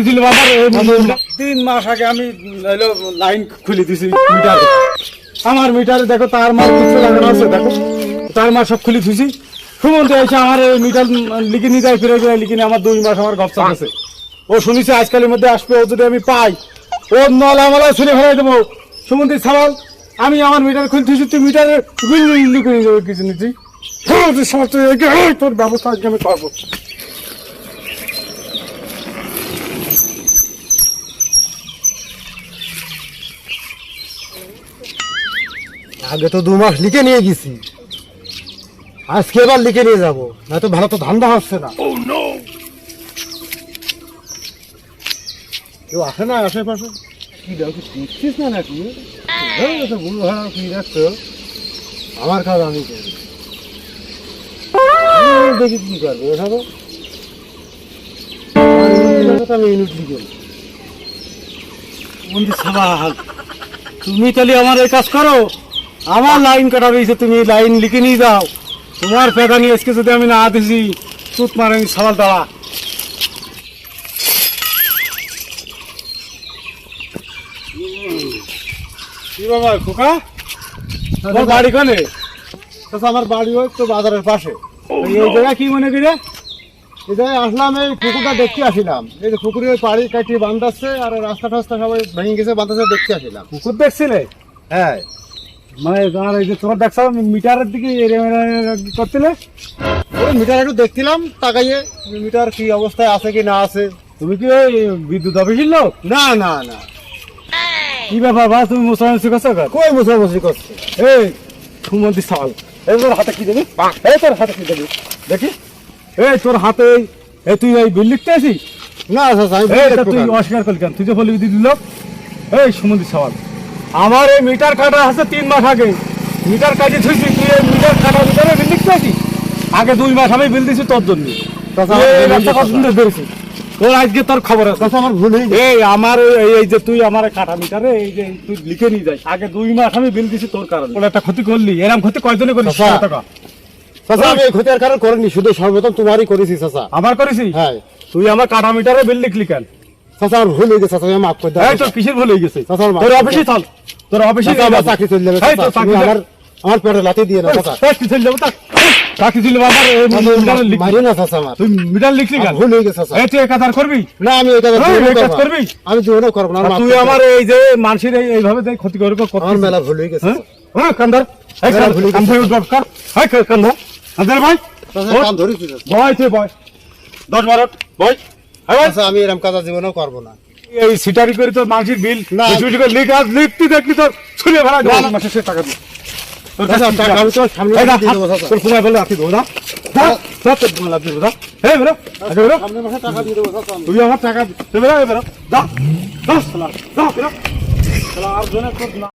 দিল বাবার তিন মাস আগে আমি লাইন খুলে দিছি মিটারে আমার মিটারে দেখো তার মাল কিছু লাগানো আছে দেখো তার মাল সব খুলে দিছি সুমন্তে এসে আমার এই মিটার লিখে নিয়ে যায় ফিরে ফিরে লিখে আমার দুই মাস আমার গপসা আছে ও শুনেছি আজকালের মধ্যে আসবে ও যদি আমি পাই ও নলা মলা ছুঁড়ে ফেলাই দেবো সুমন্তি সামাল আমি আমার মিটার খুলে দিয়েছি তুই মিটারে গুলি করে যাবে কিছু নিচ্ছি তোর ব্যবস্থা আজকে আমি করব আগে তো দু মাস লিখে নিয়ে গেছি। আজকে এবার লিখে নিয়ে যাব না তো ভালো তো ধান্দা হচ্ছে না। কেউ আসে না আশেপাশে? কি দেখো দেখছিস না নাকি? ভুল ভাড়া কি দেখছ? আমার কাজ আমি করি। দেখি কি করব এসব আমি ইউনিট লিখে বন্ধু সাবাল তুমি তাহলে আমার এই কাজ করো। আমার লাইন কাটা রয়েছে তুমি লাইন লিখে নিয়ে যাও। তোমার পেদা নিয়ে আজকে যদি আমি না দিছি তুত মারে সাবাল দাঁড়া কি বাবা খোকা? তোর বাড়ি কোনে? আমার বাড়ি তো বাজারের পাশে। এই জায়গা কি মনে করে? এই জায়গায় আসলাম এই পুকুরটা দেখতে আসিলাম। এই যে পাড়ি কাটিয়ে বান্ধাচ্ছে আর রাস্তা টাস্তা সবাই ভেঙে গেছে দেখতে আসিলাম। পুকুর দেখছিলে? হ্যাঁ। মানে তোমার এই যে তোমার দেখছ মিটারের দিকে করছিলে। ওই মিটার একটু দেখছিলাম তাকাইয়ে মিটার কি অবস্থায় আছে কি না আছে। তুমি কি ওই বিদ্যুৎ অফিসের লোক? না না না। কি ব্যাপার বা তুমি কই করছে? এই সুমন্তি সাল। এই তোর হাতে কি দেবি? এই তোর হাতে কি দেবি? দেখি। এই তোর হাতে এই- তুই এই বিল লিখতে আসিস না দেখব তুই অস্বীকার করলি কেন? তুই যে বলি দিল এই সুমন্তি সাওয়াল আমার এই মিটার কাটা আছে তিন মাস আগে। মিটার কাজে থুইছি তুই এই মিটার কাটা মিটারে বিল আসিস আগে দুই মাস আমি বিল দিছি তোর জন্য। তোর আজকে তোর খবর আছে। আমার ভুল এই আমার এই- যে তুই আমার কাটা মিটারে এই যে তুই লিখে নিয়ে যাস। আগে দুই মাস আমি বিল দিছি তোর কারণে। ওটা একটা ক্ষতি করলি। এরকম ক্ষতি কয়জনে করিস? চাচা। টাকা? আমি এই ক্ষতির কারণ করিনি। শুধু সর্বপ্রথম তোমারই করেছি চাচা। আমার করেছি হ্যাঁ। তুই আমার কাটা মিটারে বিল লিখলি কেন? চাচা আমার ভুল হয়ে গেছে চাচা মাফ করে দাও। এই তোর কিসের ভুল হয়ে গেছে? চাচা, আমার তোর অফিসে চল তোর অফিসে আমার চাকরি চলে যাবে আমার আমার পেটে লাথি দিয়ে না চাচা। চাকরি চলে যাব তা চাকরি মিটারে লিখলি। মারি না চাচা আমার। তুই মিটার লিখলি কেন? আমার ভুল হয়ে গেছে চাচা। এই তুই এক হাজার করবি? না আমি এই কাজ করব। করবি? আমি জীবনেও করব না আমার তুই আমার এই যে মানুষের এইভাবে যে ক্ষতি করে আমার মেলা ভুল হয়ে গেছে হ্যাঁ? হ্যাঁ কান্দার এই মেলা ভুলে কান থেকে ড্রপ কর এই কান্দার কান্দার ভাই। বয় তুই বয় দশ বারো বয় চাচা, আমি এরকম কাজ জীবনেও করব না এই সিটারি করে তোর মানসিক বিল। বেশি বেশি করে লিখ আর লিখতে দেখলি তোর ভরা না, না। মাসে সে টাকা দিই তোর চাচা, কাছে টাকা আমি তোমার সামনে না, দিয়ে দেবো, চাচা। তোর সময় বলে রাখি দেবো না যা, যা, তোর সময় লাগবে, যা। এই বেরো, আগে বেরো। সামনের মাসে টাকা দিয়ে দেবো চাচা তুই আমার টাকা দে, বেরো, বেরো। শালা, আর জনে না-